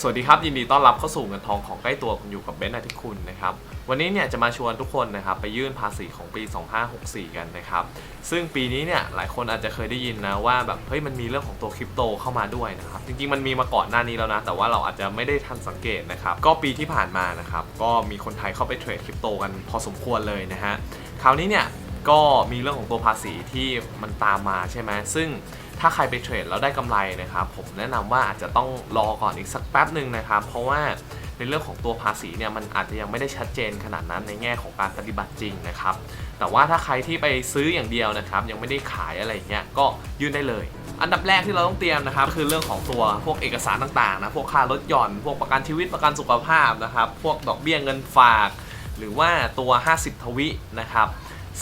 สวัสดีครับ ยินดีต้อนรับเข้าสู่เงินทองของใกล้ตัวคุณอยู่กับเบนซ์อาทิคุณนะครับ วันนี้เนี่ยจะมาชวนทุกคนนะครับไปยื่นภาษีของปี 2564 กันนะครับ ซึ่งปีนี้เนี่ยหลายคนอาจจะเคยได้ยินนะว่าแบบเฮ้ยมันมีเรื่องของตัวคริปโตเข้ามาด้วยนะครับ จริงๆมันมีมาก่อนหน้านี้แล้วนะ แต่ว่าเราอาจจะไม่ได้ทันสังเกตนะครับ ก็ปีที่ผ่านมานะครับก็มีคนไทยเข้าไปเทรดคริปโตกันพอสมควรเลยนะฮะ คราวนี้เนี่ยก็มีเรื่องของตัวภาษีที่มันตามมาใช่ไหมซึ่ง ถ้าใครไปเทรดแล้วได้กำไรนะครับผมแนะนำว่าอาจจะต้องรอก่อนอีกสักแป๊บหนึ่งนะครับ เพราะว่าในเรื่องของตัวภาษีเนี่ยมันอาจจะยังไม่ได้ชัดเจนขนาดนั้นในแง่ของการปฏิบัติจริงนะครับ แต่ว่าถ้าใครที่ไปซื้ออย่างเดียวนะครับ ยังไม่ได้ขายอะไรอย่างเงี้ยก็ยื่นได้เลย อันดับแรกที่เราต้องเตรียมนะครับ คือเรื่องของตัวพวกเอกสารต่างๆนะพวกค่ารถหย่อนพวกประกันชีวิตประกันสุขภาพนะครับ พวกดอกเบี้ยเงินฝาก หรือว่าตัว 50 ทวินะครับ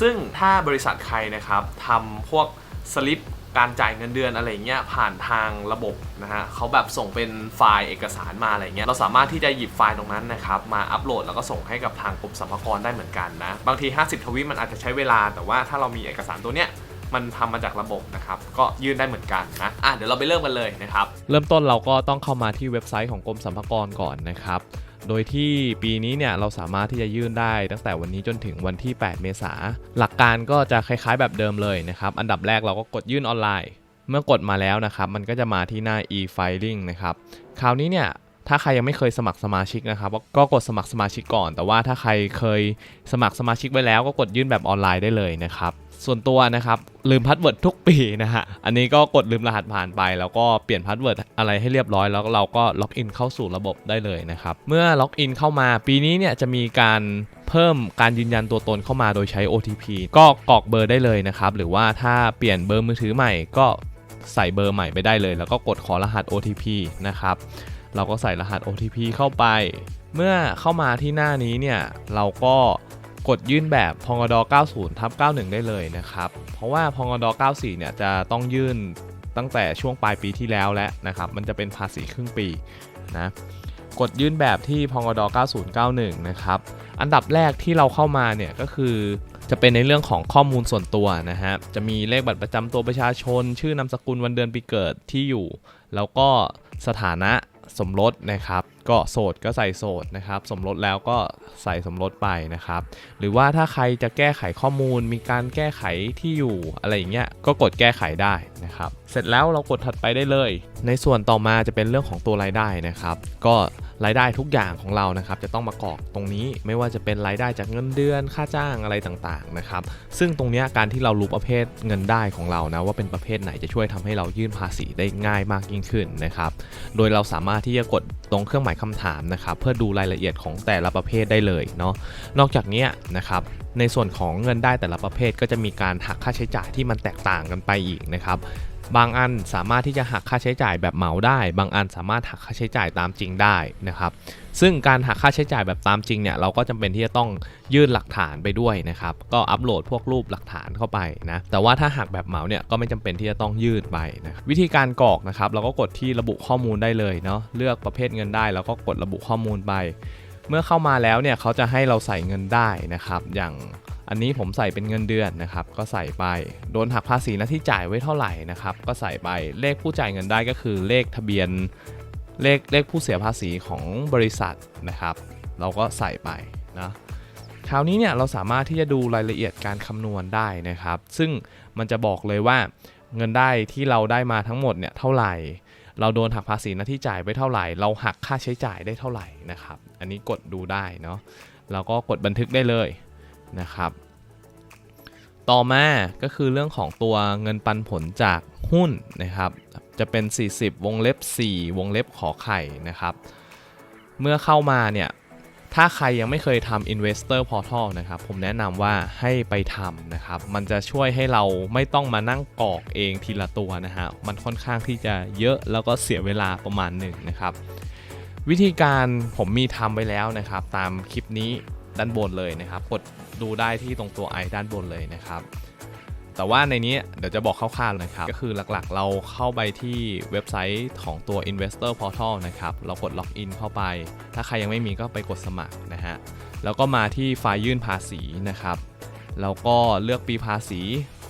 ซึ่งถ้าบริษัทใครนะครับทำพวกสลิป การจ่ายเงินเดือนอะไรเงี้ยผ่านทางระบบนะฮะเขาแบบส่งเป็นไฟล์เอกสารมาอะไรเงี้ยเราสามารถที่จะหยิบไฟล์ตรงนั้นนะครับมาอัปโหลดแล้วก็ส่งให้กับทางกรมสรรพากรได้เหมือนกันนะบางที 50 ทวีตมันอาจจะใช้เวลา แต่ว่าถ้าเรามีเอกสารตัวเนี้ยมันทำมาจากระบบนะครับ ก็ยื่นได้เหมือนกันนะ อะเดี๋ยวเราไปเริ่มกันเลยนะครับ เริ่มต้นเราก็ต้องเข้ามาที่เว็บไซต์ของกรมสรรพากรก่อนนะครับ โดยที่ปีนี้เนี่ยเราสามารถที่จะยื่นได้ตั้งแต่วันนี้จนถึงวันที่ 8 เมษาหลักการก็จะคล้ายๆแบบเดิมเลยนะครับอันดับแรกเราก็กดยื่นออนไลน์ เมื่อกดมาแล้วนะครับมันก็จะมาที่หน้า e-filing นะครับคราวนี้เนี่ย ถ้าใครยังไม่เคยสมัครสมาชิกนะครับ ก็กดสมัครสมาชิกก่อน แต่ว่าถ้าใครเคยสมัครสมาชิกไว้แล้วก็กดยื่นแบบออนไลน์ได้เลยนะครับส่วนตัวนะครับลืมพาสเวิร์ดทุกปีนะฮะอันนี้ก็กดลืมรหัสผ่านไป แล้วก็เปลี่ยนพาสเวิร์ดอะไรให้เรียบร้อย แล้วเราก็ล็อกอินเข้าสู่ระบบได้เลยนะครับเมื่อล็อกอินเข้ามาปีนี้เนี่ยจะมีการเพิ่มการยืนยันตัวตนเข้ามาโดยใช้ OTP ก็กรอกเบอร์ได้เลยนะครับหรือว่าถ้าเปลี่ยนเบอร์มือถือใหม่ก็ใส่เบอร์ใหม่ไปได้เลย แล้วก็กดขอรหัส OTP นะครับ เราก็ใส่รหัส OTP เข้าไป เมื่อเข้ามาที่หน้านี้เนี่ยเราก็กดยื่นแบบพงด90ทับ91 ได้เลยนะครับ เพราะว่าพงด94เนี่ยจะต้องยื่นตั้งแต่ช่วงปลายปีที่แล้วแล้วนะครับ มันจะเป็นภาษีครึ่งปีนะ กดยื่นแบบที่พงด9091 นะครับ อันดับแรกที่เราเข้ามาเนี่ยก็คือจะเป็นในเรื่องของข้อมูลส่วนตัวนะฮะ จะมีเลขบัตรประจำตัวประชาชน ชื่อนามสกุลวันเดือนปีเกิดที่อยู่ แล้วก็สถานะ สมรสนะครับก็โสดก็ใส่โสดนะครับ สมรสแล้วก็ใส่สมรสไปนะครับ หรือว่าถ้าใครจะแก้ไขข้อมูล มีการแก้ไขที่อยู่อะไรอย่างเงี้ยก็กดแก้ไขได้นะครับ เสร็จแล้วเรากดถัดไปได้เลย ในส่วนต่อมาจะเป็นเรื่องของตัวรายได้นะครับ ก็รายได้ทุกอย่างของเรานะครับ จะต้องมากรอกตรงนี้ไม่ว่าจะเป็นรายได้จากเงินเดือนค่าจ้างอะไรต่างๆนะครับ ซึ่งตรงนี้การที่เรารู้ประเภทเงินได้ของเรานะว่าเป็นประเภทไหนจะช่วยทำให้เรายื่นภาษีได้ง่ายมากยิ่งขึ้นนะครับ โดยเราสามารถที่จะกดตรงเครื่องหมายคำถามนะครับเพื่อดูรายละเอียดของแต่ละประเภทได้เลยเนาะนอกจากนี้นะครับในส่วนของเงินได้แต่ละประเภทก็จะมีการหักค่าใช้จ่ายที่มันแตกต่างกันไปอีกนะครับ บางอันสามารถที่จะหักค่าใช้จ่ายแบบเหมาได้ บางอันสามารถหักค่าใช้จ่ายตามจริงได้นะครับซึ่งการหักค่าใช้จ่ายแบบตามจริงเนี่ยเราก็จำเป็นที่จะต้องยื่นหลักฐานไปด้วยนะครับก็อัปโหลดพวกรูปหลักฐานเข้าไปนะแต่ว่าถ้าหักแบบเหมาเนี่ยก็ไม่จำเป็นที่จะต้องยื่นไปนะวิธีการกรอกนะครับเราก็กดที่ระบุข้อมูลได้เลยเนาะเลือกประเภทเงินได้ แล้วก็กดระบุข้อมูลไป เมื่อเข้ามาแล้วเนี่ยเขาจะให้เราใส่เงินได้นะครับอย่าง อันนี้ผมใส่เป็นเงินเดือนนะครับ ก็ใส่ไป โดนหักภาษีหน้าที่จ่ายไว้เท่าไหร่นะครับ ก็ใส่ไป เลขผู้จ่ายเงินได้ก็คือเลขทะเบียน เลขเลขผู้เสียภาษีของบริษัทนะครับ เราก็ใส่ไปนะคราวนี้เนี่ยเราสามารถที่จะดูรายละเอียดการคำนวณได้นะครับ ซึ่งมันจะบอกเลยว่าเงินได้ที่เราได้มาทั้งหมดเนี่ยเท่าไหร่ เราโดนหักภาษีหน้าที่จ่ายไปเท่าไหร่ เราหักค่าใช้จ่ายได้เท่าไหร่นะครับ อันนี้กดดูได้เนาะเราก็กดบันทึกได้เลย นะครับ ต่อมาก็คือเรื่องของตัวเงินปันผลจากหุ้นนะครับ จะเป็น 40 วงเล็บ 4 วงเล็บขอไข่นะครับ เมื่อเข้ามาเนี่ยถ้าใครยังไม่เคยทำ Investor Portal นะครับ ผมแนะนำว่าให้ไปทำนะครับ มันจะช่วยให้เราไม่ต้องมานั่งกรอกเองทีละตัวนะฮะ มันค่อนข้างที่จะเยอะแล้วก็เสียเวลาประมาณหนึ่งนะครับ วิธีการผมมีทำไปแล้วนะครับ ตามคลิปนี้ด้านบนเลยนะครับ กด ดูได้ที่ตรงตัวไอด้านบนเลยนะครับ แต่ว่าในนี้เดี๋ยวจะบอกคร่าวๆนะครับ ก็คือหลักๆเราเข้าไปที่เว็บไซต์ของตัว Investor Portal นะครับ เรากดล็อกอินเข้าไป ถ้าใครยังไม่มีก็ไปกดสมัครนะฮะ แล้วก็มาที่ไฟล์ยื่นภาษีนะครับ แล้วก็เลือกปีภาษี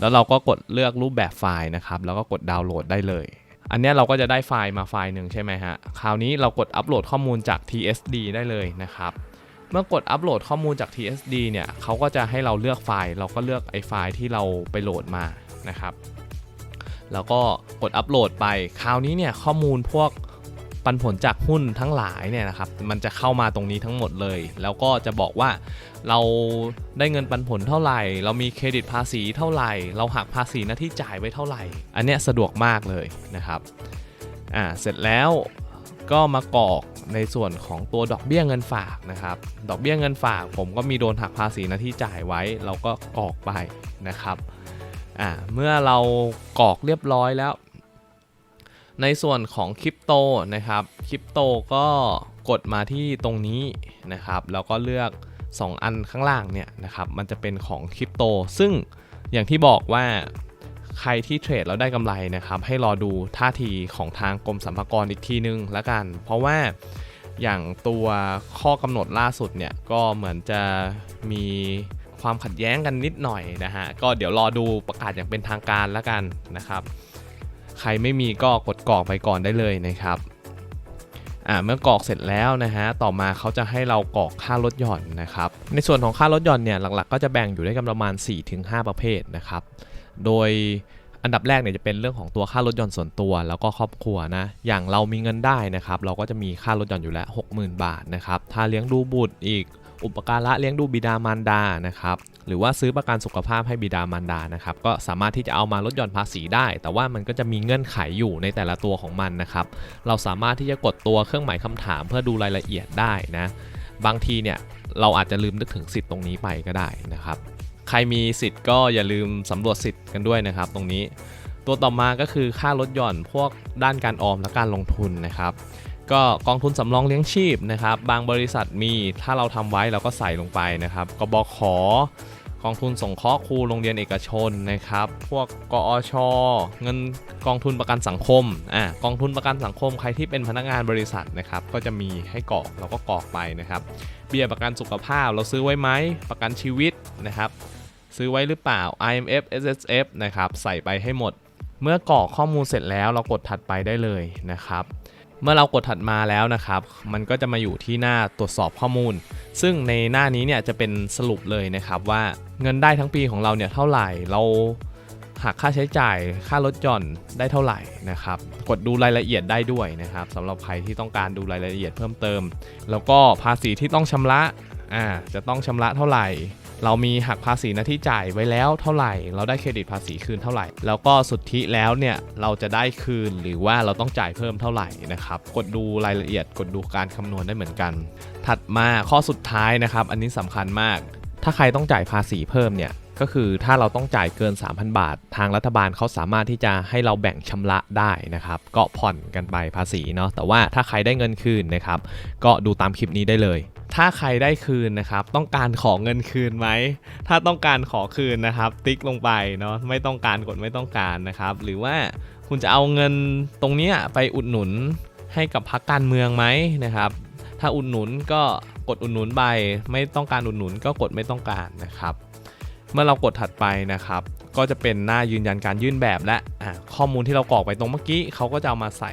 แล้วเราก็กดเลือกรูปแบบไฟล์นะครับ แล้วก็กดดาวน์โหลดได้เลยอันนี้เราก็จะได้ไฟล์มาไฟล์หนึ่งใช่ไหมฮะ คราวนี้เรากดอัปโหลดข้อมูลจาก TSD ได้เลยนะครับ เมื่อกดอัปโหลดข้อมูลจาก TSD เนี่ยเขาก็จะให้เราเลือกไฟล์ เราก็เลือกไอ้ไฟล์ที่เราไปโหลดมานะครับ แล้วก็กดอัปโหลดไป คราวนี้เนี่ยข้อมูลพวกปันผลจากหุ้นทั้งหลายเนี่ยนะครับ มันจะเข้ามาตรงนี้ทั้งหมดเลย แล้วก็จะบอกว่าเราได้เงินปันผลเท่าไหร่ เรามีเครดิตภาษีเท่าไหร่ เราหักภาษีหน้าที่จ่ายไว้เท่าไหร่ อันเนี้ยสะดวกมากเลยนะครับ อ่า เสร็จแล้วก็มากรอก ในส่วนของตัวดอกเบี้ยเงินฝากนะครับ ดอกเบี้ยเงินฝากผมก็มีโดนหักภาษีน้าที่จ่ายไว้ เราก็กรอกไปนะครับอ่าเมื่อเรากรอกเรียบร้อยแล้ว ในส่วนของคริปโตนะครับคริปโตก็กดมาที่ตรงนี้นะครับแล้วก็เลือก 2 อันข้างล่างเนี่ยนะครับมันจะเป็นของคริปโต ซึ่งอย่างที่บอกว่า ใครที่เทรดแล้วได้กำไรนะครับ ให้รอดูท่าทีของทางกรมสรรพากรอีกทีนึงละกัน เพราะว่าอย่างตัวข้อกำหนดล่าสุดเนี่ยก็เหมือนจะมีความขัดแย้งกันนิดหน่อยนะฮะ ก็เดี๋ยวรอดูประกาศอย่างเป็นทางการละกันนะครับ ใครไม่มีก็กดกรอกไปก่อนได้เลยนะครับ่าเมื่อกรอกเสร็จแล้วนะฮะ ต่อมาเขาจะให้เรากรอกค่าลดหย่อนนะครับ ในส่วนของค่าลดหย่อนเนี่ยหลักๆ ก็จะแบ่งอยู่ได้กันประมาณ 4-5 ประเภทนะครับ โดยอันดับแรกเนี่ยจะเป็นเรื่องของตัวค่าลดหย่อนส่วนตัวแล้วก็ครอบครัวนะอย่างเรามีเงินได้นะครับเราก็จะมีค่าลดหย่อนอยู่แล้ว 60,000 บาทนะครับถ้าเลี้ยงดูบุตรอีกอุปการะเลี้ยงดูบิดามารดานะครับหรือว่าซื้อประกันสุขภาพให้บิดามารดานะครับก็สามารถที่จะเอามาลดหย่อนภาษีได้ แต่ว่ามันก็จะมีเงื่อนไขอยู่ในแต่ละตัวของมันนะครับเราสามารถที่จะกดตัวเครื่องหมายคำถามเพื่อดูรายละเอียดได้นะบางทีเนี่ยเราอาจจะลืมนึกถึงสิทธิ์ตรงนี้ไปก็ได้นะครับ ใครมีสิทธิ์ก็อย่าลืมสำรวจสิทธิ์กันด้วยนะครับ ตรงนี้ ตัวต่อมาก็คือค่าลดหย่อนพวกด้านการออมและการลงทุนนะครับก็กองทุนสำรองเลี้ยงชีพนะครับ บางบริษัทมีถ้าเราทำไว้เราก็ใส่ลงไปนะครับกบขกองทุนสงเคราะห์ครูโรงเรียนเอกชนนะครับ พวกกอชเงินกองทุนประกันสังคมอ่ากองทุนประกันสังคมใครที่เป็นพนักงานบริษัทนะครับ ก็จะมีให้กรอกเราก็กรอกไปนะครับ เบี้ยประกันสุขภาพเราซื้อไว้ไหมประกันชีวิตนะครับ ซื้อไว้หรือเปล่า IMF SSF นะครับ ใส่ไปให้หมด เมื่อกรอกข้อมูลเสร็จแล้วเรากดถัดไปได้เลยนะครับ เมื่อเรากดถัดมาแล้วนะครับ มันก็จะมาอยู่ที่หน้าตรวจสอบข้อมูล ซึ่งในหน้านี้เนี่ยจะเป็นสรุปเลยนะครับว่าเงินได้ทั้งปีของเราเนี่ยเท่าไหร่เราหักค่าใช้จ่ายค่าลดหย่อนได้เท่าไหร่นะครับ กดดูรายละเอียดได้ด้วยนะครับสำหรับใครที่ต้องการดูรายละเอียดเพิ่มเติม แล้วก็ภาษีที่ต้องชำระอ่าจะต้องชำระเท่าไหร่ เรามีหักภาษีหน้าที่จ่ายไว้แล้วเท่าไหร่ เราได้เครดิตภาษีคืนเท่าไหร่ แล้วก็สุทธิแล้วเนี่ยเราจะได้คืนหรือว่าเราต้องจ่ายเพิ่มเท่าไหร่นะครับ กดดูรายละเอียดกดดูการคำนวณได้เหมือนกัน ถัดมาข้อสุดท้ายนะครับ อันนี้สำคัญมาก ถ้าใครต้องจ่ายภาษีเพิ่มเนี่ยก็คือถ้าเราต้องจ่ายเกิน 3,000 บาท ทางรัฐบาลเขาสามารถที่จะให้เราแบ่งชำระได้นะครับ ก็ผ่อนกันไปภาษีเนาะแต่ว่าถ้าใครได้เงินคืนนะครับ ก็ดูตามคลิปนี้ได้เลย ถ้าใครได้คืนนะครับ ต้องการขอเงินคืนไหม ถ้าต้องการขอคืนนะครับ ติ๊กลงไปเนาะไม่ต้องการกดไม่ต้องการนะครับ หรือว่าคุณจะเอาเงินตรงนี้ไปอุดหนุนให้กับพรรคการเมืองไหมนะครับ ถ้าอุดหนุนก็กดอุดหนุนไป ไม่ต้องการอุดหนุนก็กดไม่ต้องการนะครับ เมื่อเรากดถัดไปนะครับ ก็จะเป็นหน้ายืนยันการยื่นแบบและะข้อมูลที่เรากรอกไปตรงเมื่อกี้เขาก็จะเอามาใส่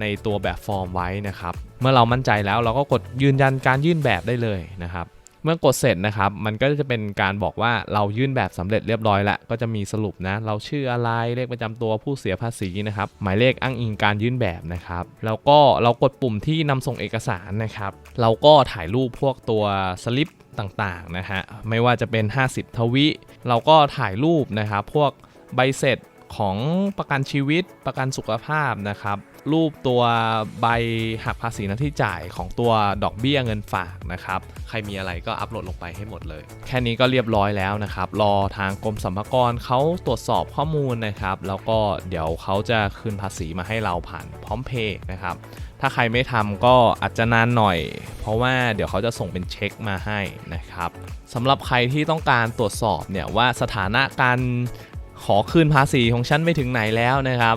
ในตัวแบบฟอร์มไว้นะครับ เมื่อเรามั่นใจแล้วเราก็กดยืนยันการยื่นแบบได้เลยนะครับ เมื่อกดเสร็จนะครับ มันก็จะเป็นการบอกว่าเรายื่นแบบสำเร็จเรียบร้อยแล้ว ก็จะมีสรุปนะ เราชื่ออะไรเลขประจำตัวผู้เสียภาษีนะครับ หมายเลขอ้างอิงการยื่นแบบนะครับ แล้วก็เรากดปุ่มที่นำส่งเอกสารนะครับ เราก็ถ่ายรูปพวกตัวสลิปต่างๆนะฮะ ไม่ว่าจะเป็น 50 ทวิ เราก็ถ่ายรูปนะครับ พวกใบเสร็จของประกันชีวิตประกันสุขภาพนะครับ รูปตัวใบหักภาษีหน้าที่จ่ายของตัวดอกเบี้ยเงินฝากนะครับ ใครมีอะไรก็อัปโหลดลงไปให้หมดเลย แค่นี้ก็เรียบร้อยแล้วนะครับ รอทางกรมสรรพากรเขาตรวจสอบข้อมูลนะครับ แล้วก็เดี๋ยวเขาจะคืนภาษีมาให้เราผ่านพร้อมเพย์นะครับ ถ้าใครไม่ทำก็อาจจะนานหน่อย เพราะว่าเดี๋ยวเขาจะส่งเป็นเช็คมาให้นะครับสำหรับใครที่ต้องการตรวจสอบเนี่ยว่าสถานะการขอคืนภาษีของฉันไปถึงไหนแล้วนะครับ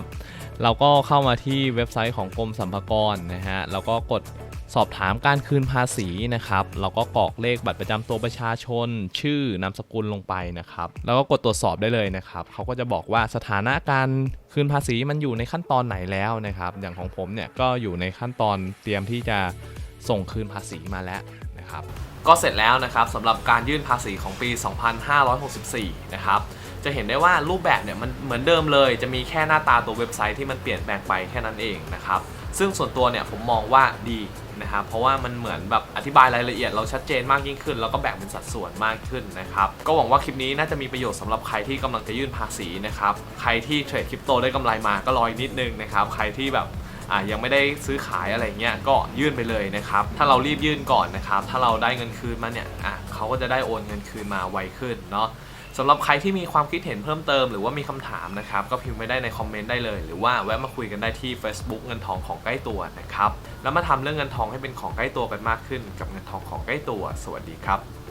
เราก็เข้ามาที่เว็บไซต์ของกรมสรรพากรนะฮะแล้วก็กดสอบถามการคืนภาษีนะครับ เราก็กรอกเลขบัตรประจำตัวประชาชน ชื่อนามสกุลลงไปนะครับ แล้วก็กดตรวจสอบได้เลยนะครับ เขาก็จะบอกว่าสถานะการคืนภาษีมันอยู่ในขั้นตอนไหนแล้วนะครับ อย่างของผมเนี่ยก็อยู่ในขั้นตอนเตรียมที่จะส่งคืนภาษีมาแล้วนะครับ ก็เสร็จแล้วนะครับสำหรับการยื่นภาษีของปี 2564 นะครับ จะเห็นได้ว่ารูปแบบเนี่ยมันเหมือนเดิมเลย จะมีแค่หน้าตาตัวเว็บไซต์ที่มันเปลี่ยนแปลงไปแค่นั้นเองนะครับ ซึ่งส่วนตัวเนี่ยผมมองว่าดีนะครับ เพราะว่ามันเหมือนแบบอธิบายรายละเอียดเราชัดเจนมากยิ่งขึ้น แล้วก็แบ่งเป็นสัดส่วนมากขึ้นนะครับ ก็หวังว่าคลิปนี้น่าจะมีประโยชน์สำหรับใครที่กำลังจะยื่นภาษีนะครับ ใครที่เทรดคริปโตได้กำไรมาก็รออีกนิดนึงนะครับ ใครที่แบบอะยังไม่ได้ซื้อขายอะไรเงี้ยก็ยื่นไปเลยนะครับ ถ้าเรารีบยื่นก่อนนะครับ ถ้าเราได้เงินคืนมาเนี่ยอะเขาก็จะได้โอนเงินคืนมาไวขึ้นเนาะ สำหรับใครที่มีความคิดเห็นเพิ่มเติมหรือว่ามีคำถามนะครับ ก็พิมพ์ไว้ได้ในคอมเมนต์ได้เลย หรือว่าแวะมาคุยกันได้ที่ Facebook เงินทองของใกล้ตัวนะครับ แล้วมาทำเรื่องเงินทองให้เป็นของใกล้ตัวกันมากขึ้น กับเงินทองของใกล้ตัว สวัสดีครับ